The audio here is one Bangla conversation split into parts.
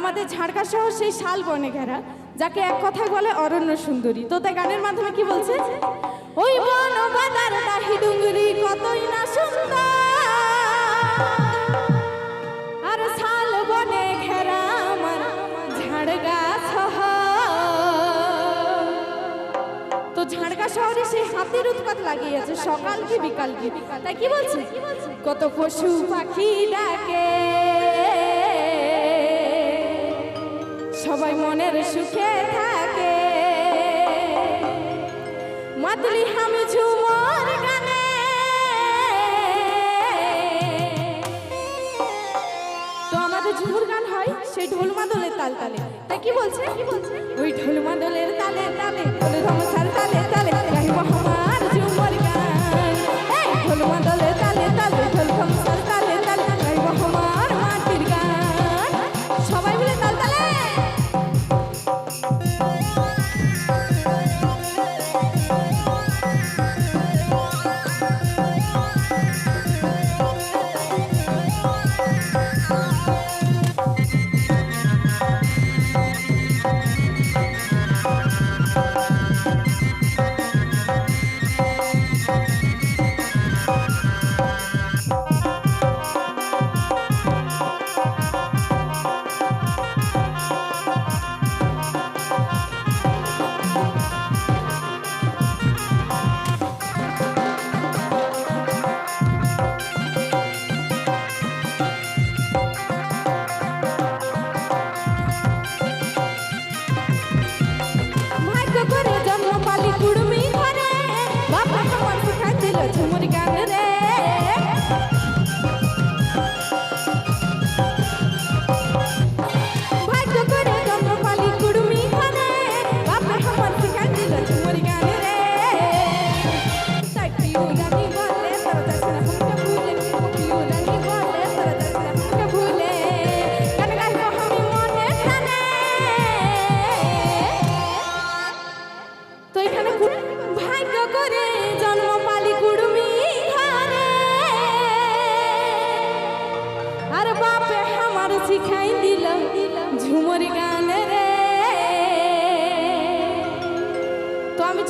আমাদের ঝাড়খা শহর। সেই শাল বনে ঘেরা, যাকে এক কথায় বলে অরণ্য সুন্দরী। তো তাই গানের মাধ্যমে কি বলছে? ওই বন বাদার দাহি ডুঙ্গরি কতই না সুন্দর। আর শাল বনে ঘেরা আমার ঝাড়গা শহর। তো ঝাড়গা শহরে সেই হাতির উৎপাত লাগিয়েছে, সকাল কি বিকাল কি? তাই কি বলছে? কত পশু পাখি ডাকে। সবাই মনের সুখে থাকে। মাতলি হামি ঝুমর গানে। তো আমাদের ঝুমুর গান হয় সেই ঢোল মাদলের তাল তালে। তাই কি বলছে? ওই ঢোল মাদলের তালে তালে গান। ঢোল মাদলের তালে তালে, ঢোল গান। সবাই তাল তালে। 정말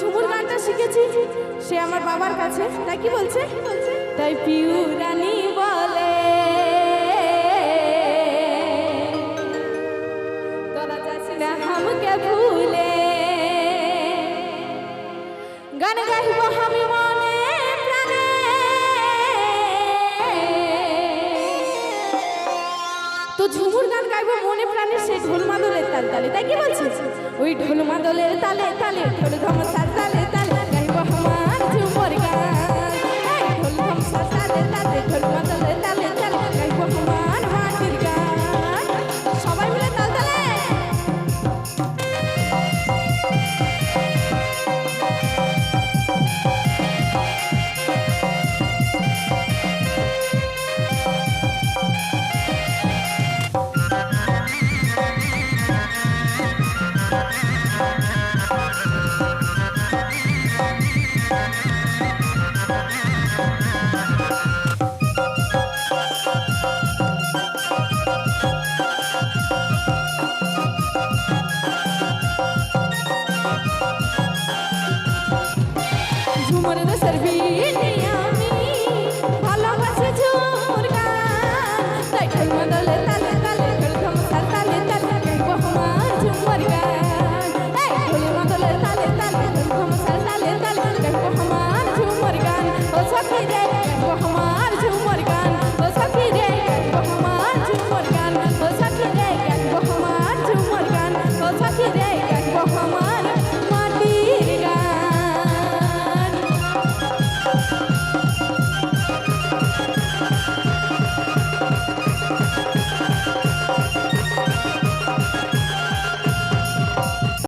ঝুমুর গানটা শিখেছি। সে আমার বাবার কাছে, তাই কি বলছে? তাই পিউ রানী বলে ভুলে। গান তো ঝুমুর গান গাইব মনে প্রাণে সে ঢোল মাদলের তাল তালে তাই কি বলছিস ওই ঢোল মাদলের তালে তালে ঢোল ধমসার ঝুমর দেশের বিনি